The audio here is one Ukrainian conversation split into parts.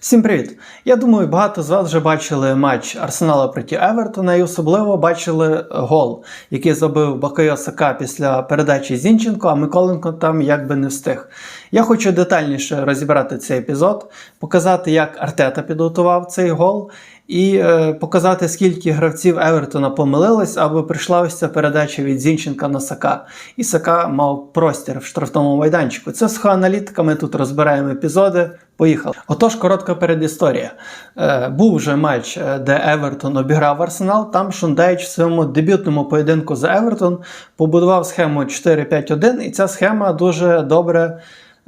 Всім привіт! Я думаю, багато з вас вже бачили матч Арсенала проти Евертона і особливо бачили гол, який забив Бакайо Сака після передачі Зінченко, а Миколенко там якби не встиг. Я хочу детальніше розібрати цей епізод, показати, як Артета підготував цей гол, і е, показати, скільки гравців Евертона помилились, аби прийшла ось ця передача від Зінченка на Сака. І Сака мав простір в штрафному майданчику. Це з аналітика, ми тут розбираємо епізоди. Поїхали. Отож, коротка передісторія. Е, був вже матч, е, де Евертон обіграв Арсенал. Там Шундейч в своєму дебютному поєдинку за Евертон побудував схему 4-5-1, і ця схема дуже добре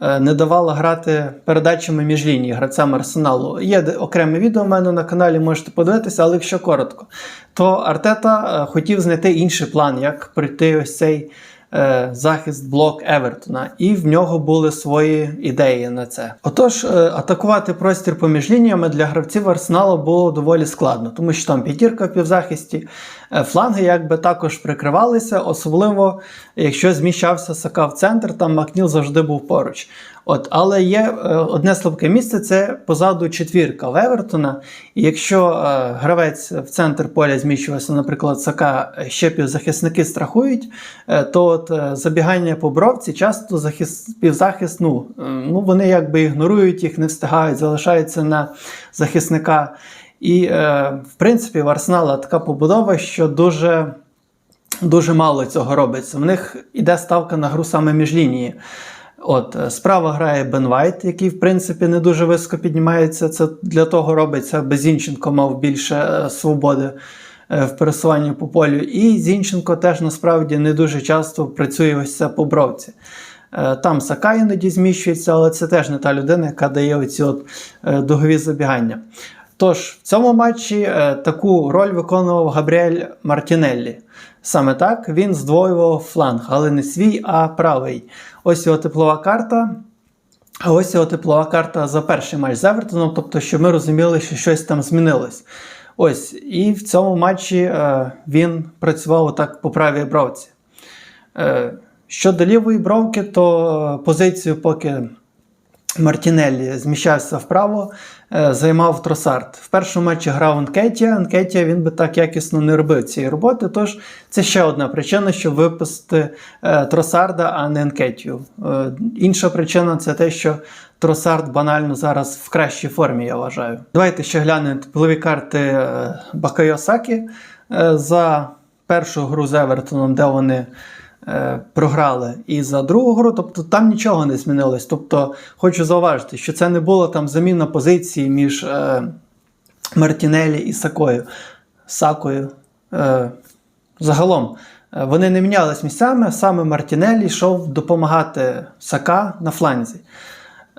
е, не давала грати передачами між лінії гравцям Арсеналу. Є окреме відео в мене на каналі, можете подивитися, але якщо коротко, то Артета е, хотів знайти інший план, як пройти ось цей е, захист блок Евертона, і в нього були свої ідеї на це. Отож, е, атакувати простір поміж лініями для гравців Арсеналу було доволі складно, тому що там п'ятірка в півзахисті, е, фланги якби також прикривалися, особливо якщо зміщався Сака в центр, там Макніл завжди був поруч. От, але є е, одне слабке місце це позаду четвірка в Евертона. І якщо е, гравець в центр поля зміщувався, наприклад, Сака, е, ще півзахисники страхують, е, то от е, забігання по бровці часто захист, півзахист, ну, е, ну, вони якби ігнорують їх, не встигають, залишаються на захисника. І, е, в принципі, в Арсенала така побудова, що дуже. Дуже мало цього робиться. В них іде ставка на гру саме між лінії. От, справа грає Бен Вайт, який, в принципі, не дуже високо піднімається. Це для того робиться, аби Зінченко мав більше свободи в пересуванні по полю. І Зінченко теж насправді не дуже часто працює ось це по бровці. Е, Там Сака іноді зміщується, але це теж не та людина, яка дає оці от е, дугові забігання. Тож, в цьому матчі е, таку роль виконував Габріель Мартінеллі. Саме так він здвоював фланг, але не свій, а правий. Ось його теплова карта. А ось його теплова карта за перший матч з Евертоном, тобто, щоб ми розуміли, що щось там змінилось. Ось, і в цьому матчі е, він працював отак по правій бровці. Е, щодо лівої бровки, то позицію, поки Мартінеллі зміщався вправо, е, займав Тросард. В першому матчі грав Анкетія. Анкетія він би так якісно не робив цієї роботи. Тож це ще одна причина, щоб випустити е, Тросарда, а не Анкетію. Е, інша причина це те, що Тросард банально зараз в кращій формі, я вважаю. Давайте ще глянемо теплові карти Бакайо Сакі е, за першу гру з Евертоном, де вони програли, і за другу гру, тобто там нічого не змінилось. Тобто, хочу зауважити, що це не було там заміна позиції між е, Мартінелі і Сакою. Сакою. Е, загалом. е, Вони не мінялись місцями, саме Мартінелі йшов допомагати Сака на фланзі.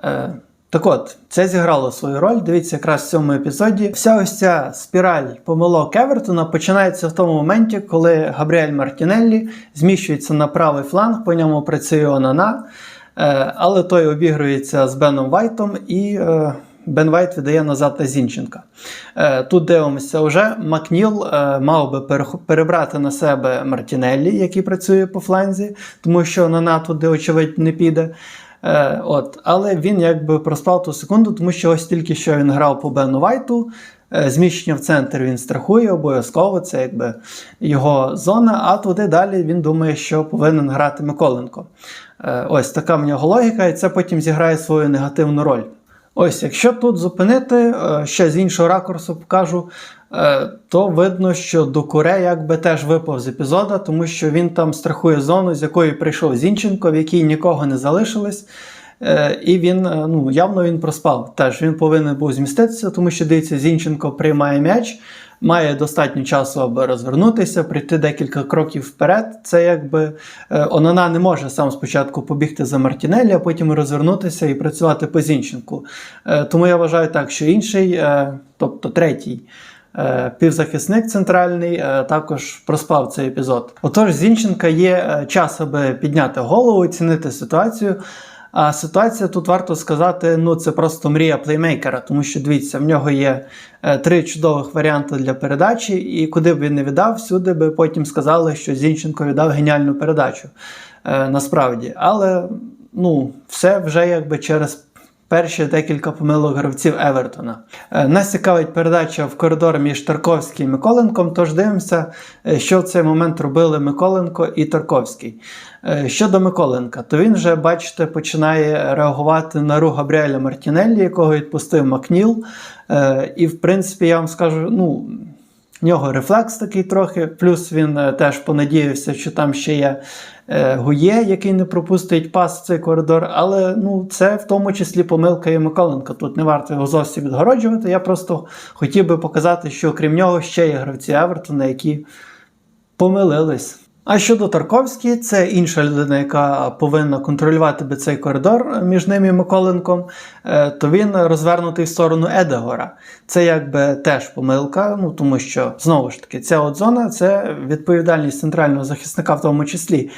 Е, так от, це зіграло свою роль. Дивіться, якраз в цьому епізоді. Вся ось ця спіраль помилок Евертона починається в тому моменті, коли Габріель Мартінеллі зміщується на правий фланг, по ньому працює Онана, е, але той обігрується з Беном Вайтом і. е, Бен Вайт видає назад на Зінченка. Е, Тут дивимося вже. Макніл мав би перебрати на себе Мартінеллі, який працює по фланзі, тому що Нана туди, очевидь, не піде. Е, от. Але він якби проспав ту секунду, тому що ось тільки що він грав по Бену Вайту. е, Зміщення в центр він страхує обов'язково, це якби його зона, а туди далі він думає, що повинен грати Миколенко. Е, Ось така в нього логіка, і це потім зіграє свою негативну роль. Ось, якщо тут зупинити, е, ще з іншого ракурсу покажу, е, то видно, що Докуре якби теж випав з епізода, тому що він там страхує зону, з якої прийшов Зінченко, в якій нікого не залишилось. Е, І він е, ну, явно він проспав. Теж він повинен був зміститися, тому що дивіться, Зінченко приймає м'яч, має достатньо часу, аби розвернутися, прийти декілька кроків вперед. Це якби е, Онана не може сам спочатку побігти за Мартінелі, а потім розвернутися і працювати по Зінченку. Тому я вважаю так, що інший, тобто третій. Півзахисник центральний також проспав цей епізод. Отож, Зінченка є час, аби підняти голову, оцінити ситуацію. А ситуація тут варто сказати, ну це просто мрія плеймейкера, тому що дивіться, в нього є е, три чудових варіанти для передачі, і куди б він не віддав, всюди би потім сказали, що Зінченко віддав геніальну передачу. Е, насправді, але ну, все вже якби через перші декілька помилок гравців Евертона. Е, Нас цікавить передача в коридор між Тарковським і Миколенком, тож дивимося, е, що в цей момент робили Миколенко і Тарковський. Е, Щодо Миколенка, то він вже, бачите, починає реагувати на рух Габріеля Мартінеллі, якого відпустив Макніл. І, в принципі, я вам скажу, ну. В нього рефлекс такий трохи, плюс він е, теж понадіявся, що там ще є е, Гує, який не пропустить пас в цей коридор. Але ну, це в тому числі помилка і Миколенка. Тут не варто його зовсім відгороджувати. Я просто хотів би показати, що крім нього ще є гравці Евертона, які помилились. А щодо Тарковської, це інша людина, яка повинна контролювати би цей коридор між ним і Миколенком, е, то він розвернутий в сторону Едегора. Це якби теж помилка, ну тому що знову ж таки ця от зона це відповідальність центрального захисника в тому числі.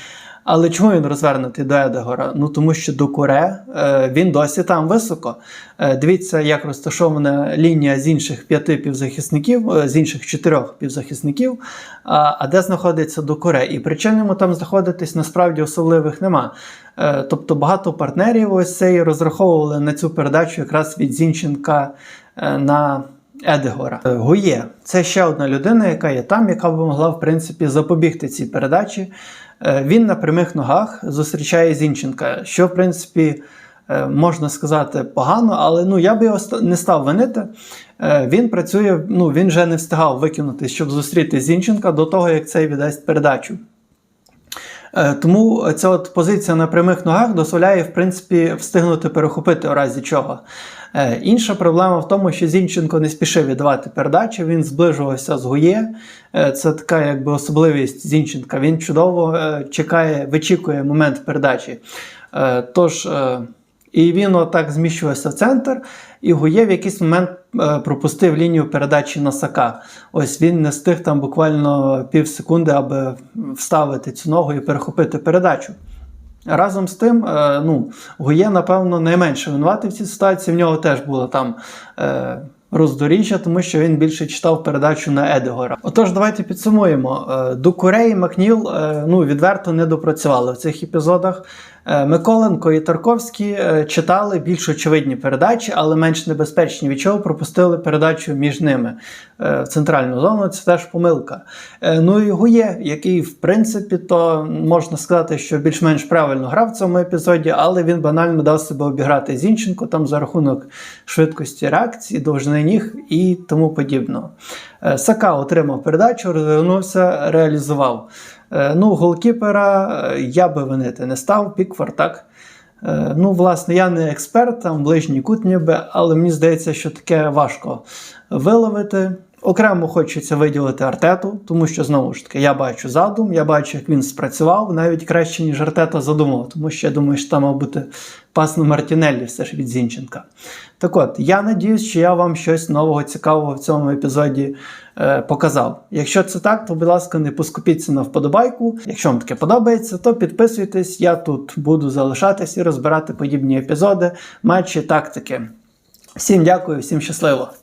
Але чому він розвернутий до Едегора? Ну тому що до Куре е, він досі там високо. Е, дивіться, як розташована лінія з інших п'яти півзахисників, е, з інших чотирьох півзахисників, а, де знаходиться до Куре. І причин йому там знаходитись насправді особливих нема. Тобто багато партнерів ось цей розраховували на цю передачу якраз від Зінченка на Едегора. Е, Гує це ще одна людина, яка є там, яка б могла в принципі запобігти цій передачі. Е, Він на прямих ногах зустрічає Зінченка, що в принципі е, можна сказати погано, але ну я би його не став винити. Він працює, ну він вже не встигав викинути, щоб зустріти Зінченка до того, як цей віддасть передачу. Тому ця от позиція на прямих ногах дозволяє, в принципі, встигнути перехопити у разі чого. Е, Інша проблема в тому, що Зінченко не спішив віддавати передачі, він зближувався з Гує. Е, Це така якби особливість Зінченка. Він чудово е, чекає, вичікує момент передачі. Тож, і він отак зміщувався в центр, і Гує в якийсь момент пропустив лінію передачі на Сака. Ось він не встиг там буквально пів секунди, аби вставити цю ногу і перехопити передачу. Разом з тим, е, ну, Гує, напевно, найменше винуватий в цій ситуації. В нього теж було там е, роздоріжжя, тому що він більше читав передачу на Едегора. Отож, давайте підсумуємо. До Кореї Макніл е, ну, відверто не допрацювали в цих епізодах. Е, Миколенко і Тарковський е, читали більш очевидні передачі, але менш небезпечні, від чого пропустили передачу між ними е, в центральну зону. Це теж помилка. Ну і Гує, який, в принципі, то можна сказати, що більш-менш правильно грав в цьому епізоді, але він банально дав себе обіграти Зінченко там за рахунок швидкості реакції, довжини ніг і тому подібного. Сака отримав передачу, розвернувся, реалізував. Е, Ну, голкіпера е, я би винити не став, Пікфорд так. Е, Ну, власне, я не експерт, там ближній кут ніби, але мені здається, що таке важко виловити. Окремо хочеться виділити Артету, тому що знову ж таки я бачу задум, я бачу, як він спрацював навіть краще, ніж Артета задумав, тому що я думаю, що там мав бути пас Мартінеллі все ж від Зінченка. Так от, я надіюсь, що я вам щось нового цікавого в цьому епізоді е, показав. Якщо це так, то будь ласка, не поскупіться на вподобайку. Якщо вам таке подобається, то підписуйтесь. Я тут буду залишатись і розбирати подібні епізоди, матчі, тактики. Всім дякую, всім щасливо!